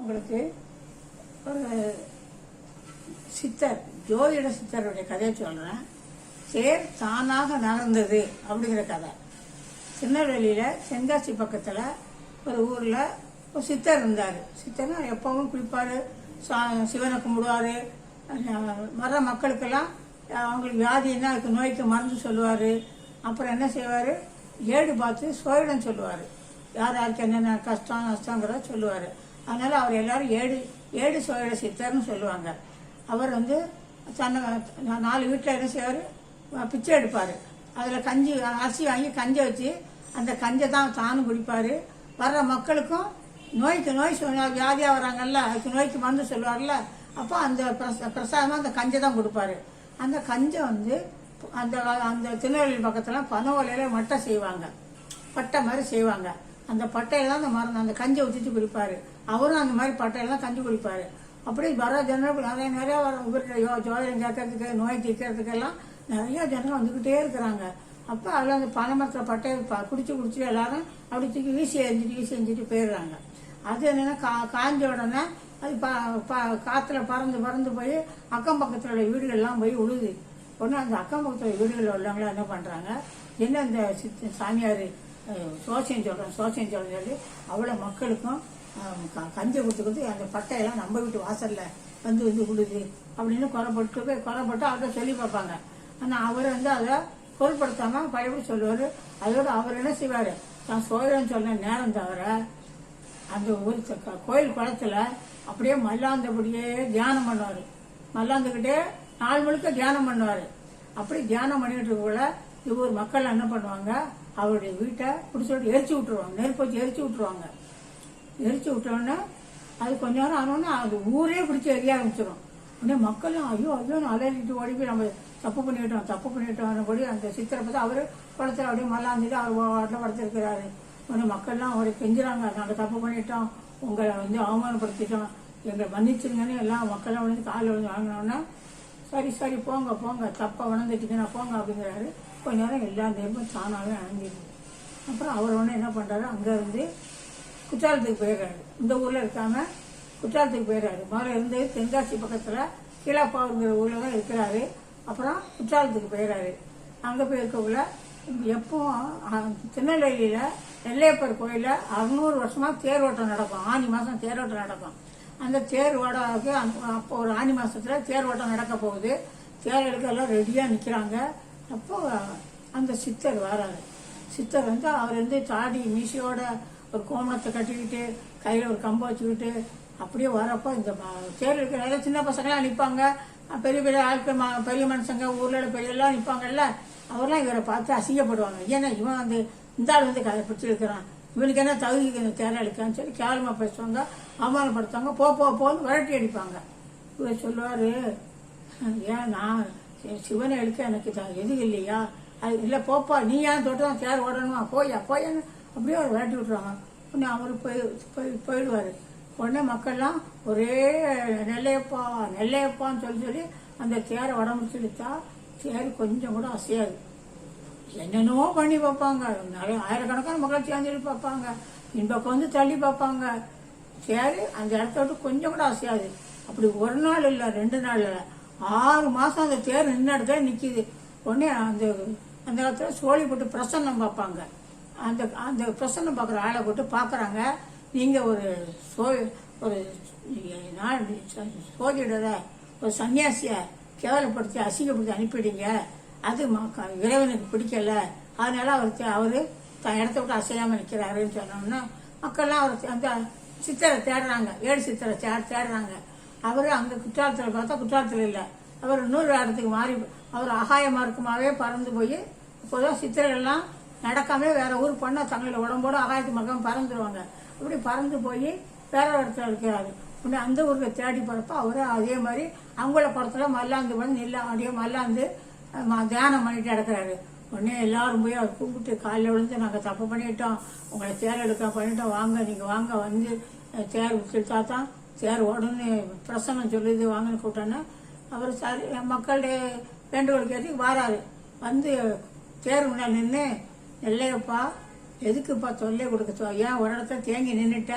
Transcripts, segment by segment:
உங்களுக்கு ஒரு சித்தர் ஜோதிட சித்தருடைய கதையை சொல்கிறேன் சேர் தானாக நகர்ந்தது அப்படிங்கிற கதை. திருநெல்வேலியில் செங்காசி பக்கத்தில் ஒரு ஊரில் ஒரு சித்தர் இருந்தார். சித்தர்னா எப்பவும் குளிப்பார் சிவனை கும்பிடுவார். வர மக்களுக்கெல்லாம் அவங்களுக்கு வியாதின்னா அதுக்கு நோய்க்கு மருந்து சொல்லுவார். அப்புறம் என்ன செய்வார்? ஏடு பார்த்து சோயிடம் சொல்லுவார். யார் யாருக்கு என்னென்ன கஷ்டம் நஷ்டங்கிறத சொல்லுவார். அதனால் அவர் எல்லாரும் ஏடு ஏடு சோழ சித்தர்னு சொல்லுவாங்க. அவர் வந்து தன்னை நாலு வீட்டில் என்ன செய்வார்? பிச்சை எடுப்பார். அதில் கஞ்சி அரிசி வாங்கி கஞ்சை வச்சு அந்த கஞ்சை தான் தானும் குடிப்பார். வர்ற மக்களுக்கும் நோய்க்கு நோய் சொன்னா வியாதியாக வராங்கல்ல அதுக்கு நோய்க்கு மருந்து சொல்லுவார்ல அப்போ அந்த பிரச பிரசாதமாக அந்த கஞ்சை தான் கொடுப்பாரு. அந்த கஞ்சை வந்து அந்த அந்த திருநெல்வேலி பக்கத்தில் பனை ஓலையில மட்டை செய்வாங்க. பட்டை மாதிரி செய்வாங்க. அந்த பட்டையில தான் அந்த மருந்து அந்த கஞ்சை ஊற்றிட்டு குடிப்பாரு. அவரும் அந்த மாதிரி பட்டையில தான் கஞ்சி குடிப்பார் அப்படி வர ஜனம் நிறைய நிறைய வர இவர்கிட்ட யோ ஜோதிடம் கேட்கறதுக்கு நோய் தீர்க்கறதுக்கெல்லாம் நிறைய ஜனங்கள் வந்துக்கிட்டே இருக்கிறாங்க. அப்போ அதில் அந்த பனைமரத்தில் பட்டையை ப- குடிச்சு குடிச்சு எல்லாரும் அப்படி தூக்கி வீசி எரிஞ்சிட்டு வீசி எரிஞ்சிட்டு போயிடுறாங்க. அது என்னென்னா கா காஞ்ச உடனே அது ப ப- காற்றுல பறந்து பறந்து போய் அக்கம் பக்கத்தில் உள்ள வீடுகள்லாம் போய் உழுது. உடனே அந்த அக்கம் பக்கத்தில் வீடுகளில் உள்ளவங்களாம் என்ன பண்ணுறாங்க என்ன இந்த சித்த சாமியார் சோசியம் சொல்கிறேன் சோசியம் சொல்கிறேன் சொல்லி அவ்வளோ மக்களுக்கும் கஞ்சி கொடுத்து அந்த பட்டையெல்லாம் நம்ம வீட்டு வாசல்ல வந்து வந்து விழுது அப்படின்னு குறைப்பட்டு போய் குறைப்பட்டு அவர்கிட்ட சொல்லி பார்ப்பாங்க. ஆனால் அவர் வந்து அதை பொருட்படுத்தாம பயப்படி சொல்லுவார். அதோட அவர் என்ன செய்வார்? தான் சோழன் சொன்ன நேரம் தவிர அந்த ஒரு கோயில் குளத்தில் அப்படியே மல்லாந்தபடியே தியானம் பண்ணுவார். மல்லாந்துக்கிட்டே நாள் முழுக்க தியானம் பண்ணுவார். அப்படி தியானம் பண்ணிட்டு இருக்கக்குள்ள இவ்வொரு மக்கள் என்ன பண்ணுவாங்க? அவருடைய வீட்டை பிடிச்சிட்டு எரிச்சு விட்டுருவாங்க. நெருப்பு வச்சு எரிச்சு விட்டுருவாங்க. எரிச்சு விட்டோன்னே அது கொஞ்ச நேரம் ஆனோன்னா அது ஊரே பிடிச்சி எரிய ஆரம்பிச்சிடும் உடனே மக்களும் ஐயோ ஐயோ அலறிட்டு ஓடி போய் நம்ம தப்பு பண்ணிட்டோம் தப்பு பண்ணிட்டோம் கூட அந்த சித்திரை பார்த்து அவர் குளத்துல அப்படியே மல்லாந்துட்டு அவர் வாட்டில் படுத்திருக்கிறாரு. உடனே மக்கள்லாம் அவரை கெஞ்சுறாங்க நாங்கள் தப்பு பண்ணிட்டோம் உங்களை வந்து அவமானப்படுத்திட்டோம் எங்களை மன்னிச்சிருங்கன்னு எல்லாம் மக்கள்லாம் வந்து காலில் வந்து வாங்கினோன்னா சரி சரி போங்க போங்க தப்பாக உணர்ந்துட்டீங்கன்னா போங்க அப்படிங்கிறாரு. கொஞ்ச நேரம் எல்லா நேரமும் தானாகவே அணைஞ்சிருது அப்புறம் அவர் ஒன்று என்ன பண்ணுறாரு அங்கே இருந்து குற்றாலத்துக்கு போயிடுறாரு. இந்த ஊரில் இருக்காம குற்றாலத்துக்கு போயிடுறாரு. முதல்ல இருந்து தென்காசி பக்கத்தில் கீழப்பாவுங்கிற ஊரில் தான் இருக்கிறாரு. அப்புறம் குற்றாலத்துக்கு போயிடுறாரு. அங்கே போய் இருக்கக்குள்ள எப்பவும் திருநெல்வேலியில் நெல்லையப்பர் கோயிலில் அறுநூறு வருஷமாக தேரோட்டம் நடக்கும். ஆனி மாதம் தேரோட்டம் நடக்கும். அந்த தேர் ஓடாவுக்கு அப்போ ஒரு ஆனி மாசத்துல தேர் ஓட்டம் நடக்க போகுது. தேர் எடுக்க எல்லாம் ரெடியாக நிற்கிறாங்க அப்போ அந்த சித்தர் வராரு. சித்தர் வந்து அவர் வந்து தாடி மீசையோட ஒரு கோமணத்தை கட்டிக்கிட்டு கையில் ஒரு கம்பை வச்சுக்கிட்டு அப்படியே வரப்போ இந்த ம- தேர் இருக்கிற நிறைய சின்ன பசங்களாம் நிற்பாங்க பெரிய பெரிய ஆட்கள் ம- பெரிய மனுஷங்க ஊரில் பெரிய எல்லாம் நிற்பாங்கல்ல அவர்லாம் இவரை பார்த்து அசிங்கப்படுவாங்க. ஏன்னா இவன் வந்து இந்த ஆள் வந்து கதை பிடிச்சிருக்கிறான். இவனுக்கு என்ன தகுதி இந்த தேரை எடுக்கான்னு சொல்லி கேவலமாக பேசுவாங்க அவமானப்படுத்துவாங்க. போ போ போன்னு விரட்டி அடிப்பாங்க. இவர் சொல்லுவார் ஏன் நான் சிவனை எடுக்க எனக்கு த- எது இல்லையா? அது இல்லை போப்பா நீ ஏன் தொட்டு தான் சேர் ஓடணுமா? போயா போயான்னு அப்படியே அவர் விரட்டி விட்டுருவாங்க. உடனே அவர் போய் போய் போயிடுவார். உடனே மக்கள்லாம் ஒரே நெல்லையப்பா நெல்லையப்பான்னு சொல்லி சொல்லி அந்த சேரை உடம்பு இழுத்தா சேர் கொஞ்சம் கூட அசையாது. என்னென்னவோ பண்ணி பார்ப்பாங்க. நிறைய ஆயிரக்கணக்கான மக்கள் சேர்ந்துட்டு பார்ப்பாங்க. இன்பக்கம் வந்து தள்ளி பார்ப்பாங்க. சேர் அந்த இடத்த விட்டு கொஞ்சம் கூட அசையாது. அப்படி ஒரு நாள் இல்லை ரெண்டு நாள் இல்லை. ஆறு மாதம் அந்த தேர் நின்று இடத்துல நிற்கிது உடனே அந்த அந்த காலத்தில் சோழி போட்டு பிரசன்னம் பார்ப்பாங்க. அந்த அந்த பிரசன்னம் பார்க்குற ஆளை போட்டு பார்க்குறாங்க. நீங்கள் ஒரு சோ ஒரு நான் ஒரு சன்னியாசியை கேவலப்படுத்தி அசிங்கப்படுத்தி அனுப்பிடுங்க. அது இறைவனுக்கு பிடிக்கல. அதனால அவர் அவரு தன் இடத்த விட்டு அசையாமல் நிற்கிறாருன்னு சொன்னோம்னா மக்கள்லாம் அவர் அந்த சித்தரை தேடுறாங்க. ஏடு சித்தரை தேடுறாங்க. அவர் அங்கே குற்றாலத்தில் பார்த்தா குற்றாலத்தில் இல்லை. அவர் இன்னொரு இடத்துக்கு மாறி அவர் அகாய மார்க்கமாகவே பறந்து போய் இப்போதான் சித்தர்கள்லாம் நடக்காம வேற ஊர் போனால் தங்களோட உடம்போட அகாயத்து மார்க்கம் பறந்துருவாங்க. அப்படி பறந்து போய் வேற இடத்துல இருக்கிறாரு. உடனே அந்த ஊருக்கு தேடி போகிறப்ப அவரும் அதே மாதிரி அவங்கள படத்தில் மல்லாந்து வந்து நெல்ல அப்படியே மல்லாந்து ம- தியானம் பண்ணிட்டு நடக்கிறாரு. உடனே எல்லாரும் போய் அவர் கூப்பிட்டு காலையில் விழுந்து நாங்கள் தப்பு பண்ணிட்டோம் உங்களை தேர் எடுக்க பண்ணிட்டோம் வாங்க நீங்கள் வாங்க வந்து தேர் விட்டுட்டா தான் தேர் உடனே பிரசனம் சொல்லுது வாங்கன்னு கூப்பிட்டோன்னா அவர் சரி மக்களுடைய வேண்டுகோள் கேட்டு வாராரு. வந்து தேர் முன்னாடி நின்று நெல்லையப்பா எதுக்குப்பா தொல்லை கொடுக்க ஏன் ஒரு இடத்துல தேங்கி நின்றுட்ட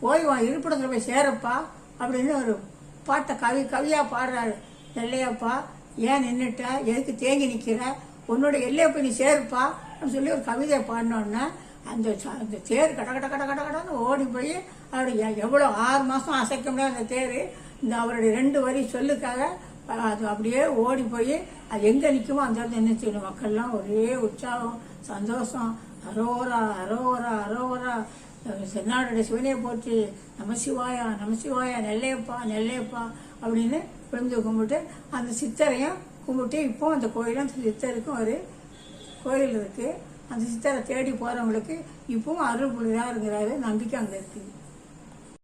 போய் வா இருப்பிடத்தில் போய் சேரப்பா அப்படின்னு ஒரு பாட்டை கவி கவியாக பாடுறாரு. நெல்லையப்பா ஏன் நின்றுட்ட எதுக்கு தேங்கி நிற்கிற உன்னோட எல்லையை போய் நீ சேருப்பா அப்படின்னு சொல்லி ஒரு கவிதையை பாடினோன்னா அந்த ச- அந்த தேர் கட கட கட கட கடன்னு ஓடி போய் அவருடைய எவ்வளோ ஆறு மாதம் அசைக்க முடியாது அந்த தேர். இந்த அவருடைய ரெண்டு வரி சொல்லுக்காக அது அப்படியே ஓடி போய் அது எங்கே நிற்குமோ அந்த இடத்துல செய்யணும்? மக்கள்லாம் ஒரே உற்சாகம் சந்தோஷம். அரோரா அரோரா அரோரா. சென்னாடுடைய சிவனையை போற்றி நமசிவாயா நமசிவாயா நெல்லையப்பா நெல்லையப்பா அப்படின்னு விழுந்து கும்பிட்டு அந்த சித்தரையும் கும்பிட்டு இப்போ அந்த கோயிலும் அந்த சித்தருக்கும் ஒரு கோயில் இருக்குது அந்த சித்தரை தேடி போகிறவங்களுக்கு இப்பவும் அருள் புரிதா இருக்கிறாரு நம்பிக்கை அங்கே இருக்குது